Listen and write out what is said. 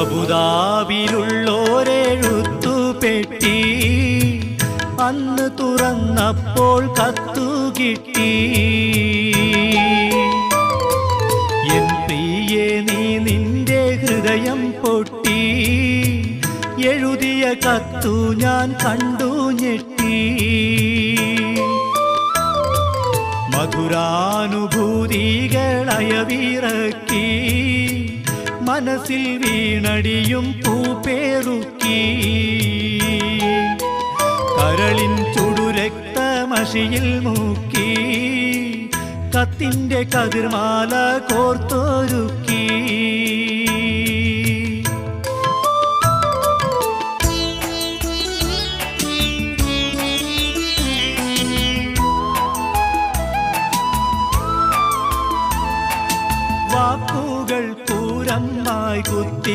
അബുദാബിയിലുള്ളോരെഴുത്തു പെട്ടി. അന്ന് തുറന്നപ്പോൾ കത്തു കിട്ടി. എൻ പ്രിയെ നീ നിന്റെ ഹൃദയം പൊട്ടി. എഴുതിയ കത്തു ഞാൻ കണ്ടു ഞെട്ടി. മധുരാനുഭൂതികളയവിറക്കി. മനസ്സിൽ വീണടിയും പൂപ്പേറുക്കി. കരളിൻ ചുടുരക്തമഷിയിൽ മൂക്കി. കത്തിന്റെ കതിർമാല കോർത്തൊരുക്കി. വാക്കൂ പാമ്പുകൾ കുത്തി